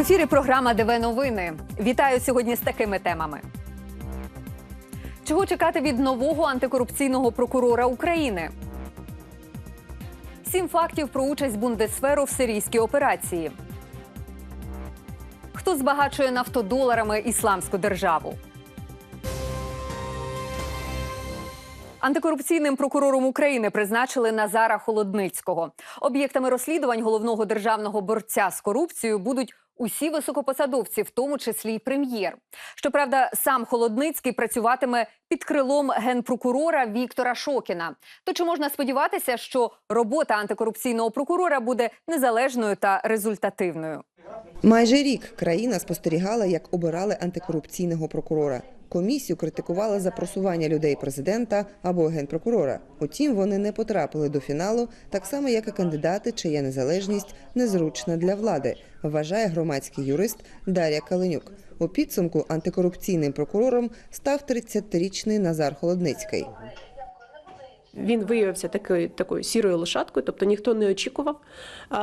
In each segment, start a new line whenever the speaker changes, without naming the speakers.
ефірі програма ДВ Новини. Вітаю сьогодні з такими темами. Чого чекати від нового антикорупційного прокурора України? Сім фактів про участь Бундесферу в сирійській операції. Хто збагачує нафтодоларами ісламську державу? Антикорупційним прокурором України призначили Назара Холодницького. Об'єктами розслідувань головного державного борця з корупцією будуть усі високопосадовці, в тому числі й прем'єр. Щоправда, сам Холодницький працюватиме під крилом генпрокурора Віктора Шокіна. То чи можна сподіватися, що робота антикорупційного прокурора буде незалежною та результативною?
Майже рік країна спостерігала, як обирали антикорупційного прокурора. Комісію критикували за просування людей президента або генпрокурора. Утім, вони не потрапили до фіналу, так само як і кандидати, чия незалежність незручна для влади, вважає громадський юрист Дар'я Каленюк. У підсумку антикорупційним прокурором став 30-річний Назар Холодницький.
Він виявився такою такою сірою лошадкою, тобто ніхто не очікував,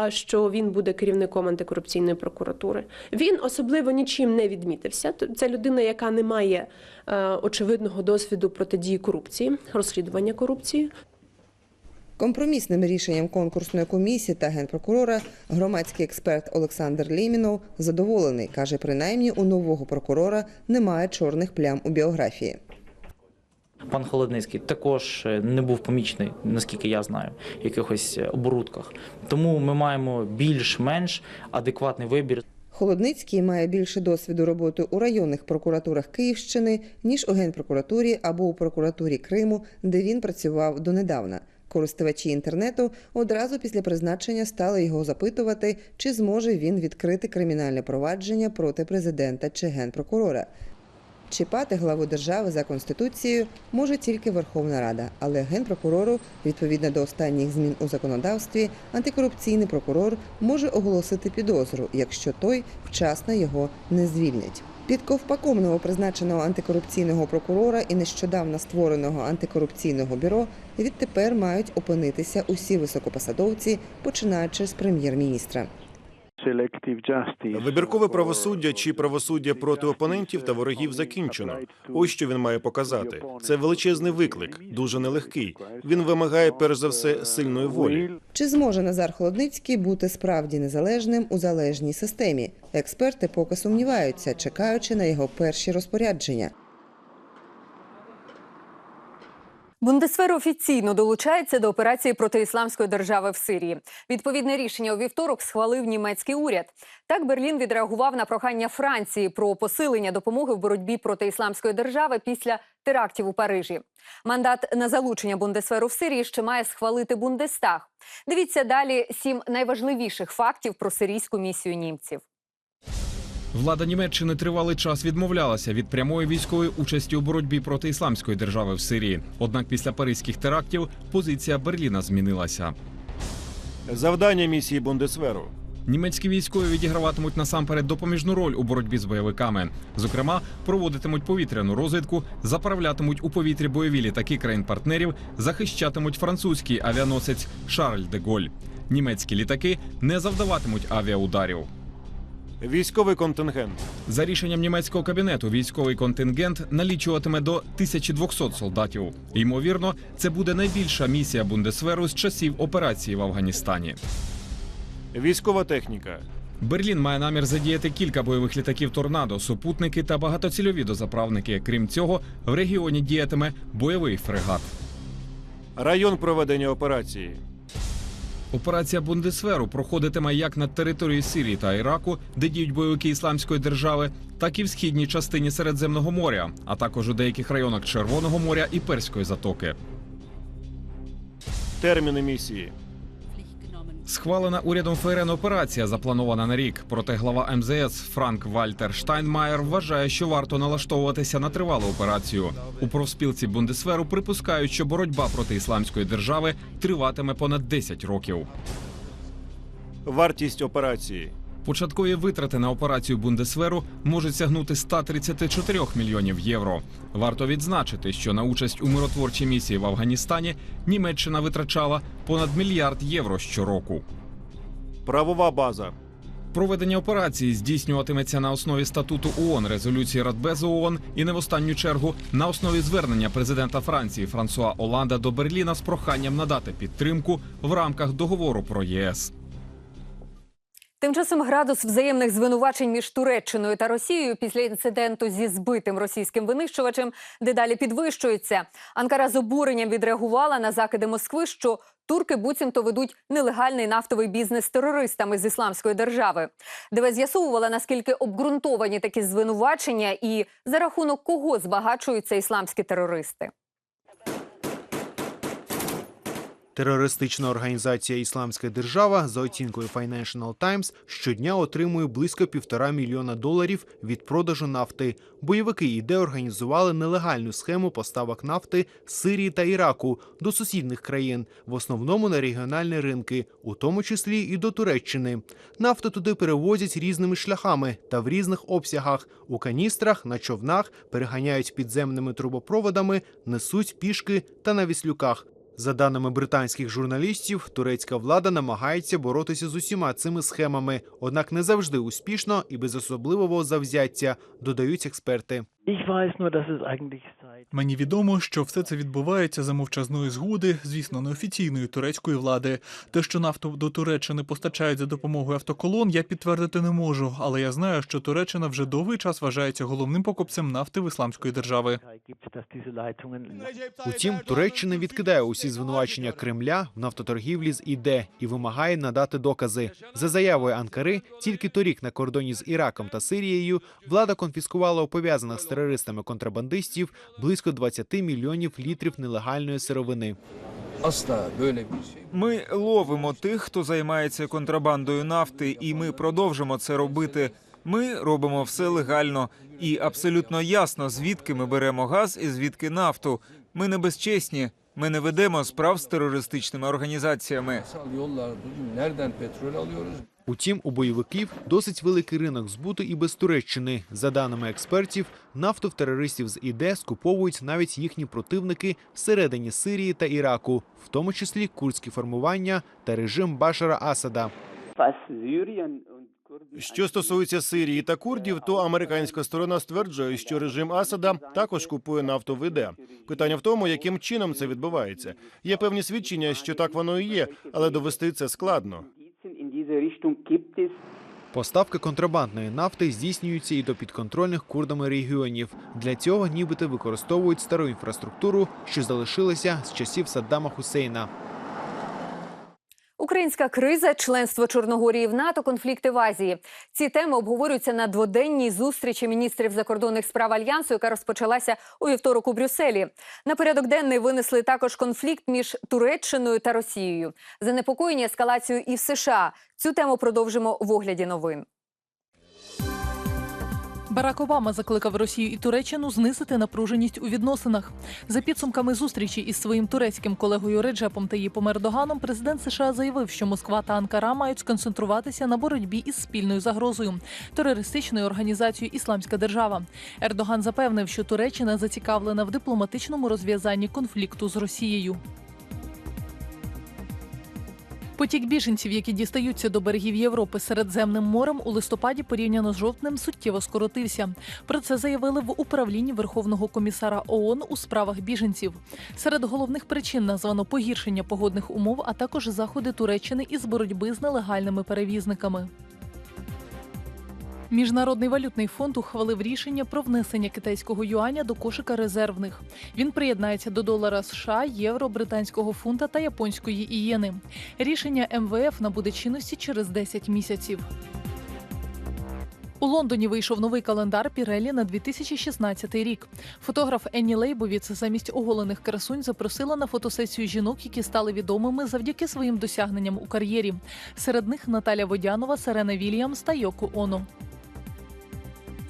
що він буде керівником антикорупційної прокуратури. Він особливо нічим не відмітився. Це людина, яка не має е, очевидного досвіду протидії корупції, розслідування корупції.
Компромісним рішенням конкурсної комісії та генпрокурора громадський експерт Олександр Лємінов задоволений. каже, принаймні у нового прокурора немає чорних плям у біографії.
Пан Холодницький також е, не був помічений, наскільки я знаю, в якихось е, оборудках. Тому ми маємо більш-менш адекватний вибір.
Холодницький має більше досвіду роботи у районних прокуратурах Київщини ніж у генпрокуратурі або у прокуратурі Криму, де він працював донедавна. Користувачі інтернету одразу після призначення стали його запитувати, чи зможе він відкрити кримінальне провадження проти президента чи генпрокурора. Чіпати главу держави за конституцією може тільки Верховна Рада, але генпрокурору, відповідно до останніх змін у законодавстві, антикорупційний прокурор може оголосити підозру, якщо той вчасно його не звільнить. Під ковпаком новопризначеного антикорупційного прокурора і нещодавно створеного антикорупційного бюро відтепер мають опинитися усі високопосадовці, починаючи з прем'єр-міністра.
Вибіркове правосуддя чи правосуддя проти опонентів та ворогів закінчено. Ось що він має показати. Це величезний виклик, дуже нелегкий. Він вимагає перш за все сильної волі.
Чи зможе Назар Холодницький бути справді незалежним у залежній системі? Експерти поки сумніваються, чекаючи на його перші розпорядження.
Бундесфер офіційно долучається до операції проти ісламської держави в Сирії. Відповідне рішення у вівторок схвалив німецький уряд. Так Берлін відреагував на прохання Франції про посилення допомоги в боротьбі проти ісламської держави після терактів у Парижі. Мандат на залучення Бундесферу в Сирії ще має схвалити Бундестаг. Дивіться далі сім найважливіших фактів про сирійську місію німців.
Влада Німеччини тривалий час відмовлялася від прямої військової участі у боротьбі проти ісламської держави в Сирії. Однак після паризьких терактів позиція Берліна змінилася.
Завдання місії Бундесверу.
Німецькі військові відіграватимуть насамперед допоміжну роль у боротьбі з бойовиками. Зокрема, проводитимуть повітряну розвідку, заправлятимуть у повітрі бойові літаки країн-партнерів, захищатимуть французький авіаносець Шарль де Голь. Німецькі літаки не завдаватимуть авіаударів.
Військовий контингент.
За рішенням німецького кабінету військовий контингент налічуватиме до 1200 солдатів. Ймовірно, це буде найбільша місія Бундесверу з часів операції в Афганістані.
Військова техніка.
Берлін має намір задіяти кілька бойових літаків торнадо, супутники та багатоцільові дозаправники. Крім цього, в регіоні діятиме бойовий фрегат.
Район проведення операції.
Операція Бундесверу проходитиме як на території Сирії та Іраку, де діють бойовики ісламської держави, так і в східній частині Середземного моря, а також у деяких районах Червоного моря і Перської затоки.
Терміни місії.
Схвалена урядом ФРН операція запланована на рік. Проте глава МЗС Франк Вальтер Штайнмаєр вважає, що варто налаштовуватися на тривалу операцію. У профспілці Бундесверу припускають, що боротьба проти ісламської держави триватиме понад 10 років.
Вартість операції.
Початкові витрати на операцію Бундесверу можуть сягнути 134 мільйонів євро. Варто відзначити, що на участь у миротворчій місії в Афганістані Німеччина витрачала понад мільярд євро щороку.
Правова база.
Проведення операції здійснюватиметься на основі статуту ООН, резолюції Радбезу ООН і не в останню чергу на основі звернення президента Франції Франсуа Оланда до Берліна з проханням надати підтримку в рамках договору про ЄС.
Тим часом градус взаємних звинувачень між Туреччиною та Росією після інциденту зі збитим російським винищувачем дедалі підвищується. Анкара з обуренням відреагувала на закиди Москви, що турки буцімто ведуть нелегальний нафтовий бізнес терористами з ісламської держави. ДВ з'ясовувала наскільки обґрунтовані такі звинувачення і за рахунок кого збагачуються ісламські терористи.
Терористична організація Ісламська держава за оцінкою Financial Times щодня отримує близько півтора мільйона доларів від продажу нафти. Бойовики іде організували нелегальну схему поставок нафти з Сирії та Іраку до сусідних країн, в основному на регіональні ринки, у тому числі і до Туреччини. Нафту туди перевозять різними шляхами та в різних обсягах. У каністрах, на човнах переганяють підземними трубопроводами, несуть пішки та на віслюках. За даними британських журналістів, турецька влада намагається боротися з усіма цими схемами, однак не завжди успішно і без особливого завзяття, додають експерти.
Мені відомо, що все це відбувається за мовчазної згоди, звісно, неофіційної турецької влади. Те, що нафту до Туреччини постачають за допомогою автоколон, я підтвердити не можу, але я знаю, що Туреччина вже довгий час вважається головним покупцем нафти в ісламської держави.
Утім, Туреччина відкидає усі звинувачення Кремля в нафтоторгівлі з ІД і вимагає надати докази. За заявою Анкари, тільки торік на кордоні з Іраком та Сирією влада конфіскувала у пов'язаних з терористами контрабандистів близько 20 мільйонів літрів нелегальної сировини.
Ми ловимо тих, хто займається контрабандою нафти, і ми продовжимо це робити. Ми робимо все легально і абсолютно ясно, звідки ми беремо газ і звідки нафту. Ми не безчесні. Ми не ведемо справ з терористичними організаціями.
Утім, у бойовиків досить великий ринок збуту і без Туреччини. За даними експертів, нафту в терористів з ІД скуповують навіть їхні противники всередині Сирії та Іраку, в тому числі курдські формування та режим Башара Асада.
Що стосується Сирії та курдів, то американська сторона стверджує, що режим Асада також купує нафту в ІД. Питання в тому, яким чином це відбувається. Є певні свідчення, що так воно і є, але довести це складно.
Поставки контрабандної нафти здійснюються і до підконтрольних курдами регіонів. Для цього нібито використовують стару інфраструктуру, що залишилася з часів Саддама Хусейна.
Українська криза, членство Чорногорії в НАТО, конфлікти в Азії. Ці теми обговорюються на дводенній зустрічі міністрів закордонних справ альянсу, яка розпочалася у вівторок у Брюсселі. На порядок денний винесли також конфлікт між Туреччиною та Росією. Занепокоєні ескалацією і в США. Цю тему продовжимо в огляді новин.
Барак Обама закликав Росію і Туреччину знизити напруженість у відносинах. За підсумками зустрічі із своїм турецьким колегою Реджепом Таїпом Ердоганом, президент США заявив, що Москва та Анкара мають сконцентруватися на боротьбі із спільною загрозою терористичною організацією Ісламська держава. Ердоган запевнив, що Туреччина зацікавлена в дипломатичному розв'язанні конфлікту з Росією. Потік біженців, які дістаються до берегів Європи Середземним морем, у листопаді порівняно з жовтнем суттєво скоротився. Про це заявили в управлінні Верховного комісара ООН у справах біженців. Серед головних причин названо погіршення погодних умов, а також заходи Туреччини із боротьби з нелегальними перевізниками. Міжнародний валютний фонд ухвалив рішення про внесення китайського юаня до кошика резервних. Він приєднається до долара США, євро, британського фунта та японської ієни. Рішення МВФ набуде чинності через 10 місяців. У Лондоні вийшов новий календар Пірелі на 2016 рік. Фотограф Енні Лейбовіц замість оголених красунь запросила на фотосесію жінок, які стали відомими завдяки своїм досягненням у кар'єрі. Серед них Наталя Водянова, Серена Вільямс та Йоко Оно.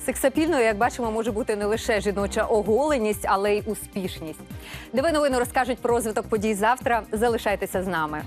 Сексапільною, як бачимо, може бути не лише жіноча оголеність, але й успішність. Диви новини розкажуть про розвиток подій завтра. Залишайтеся з нами.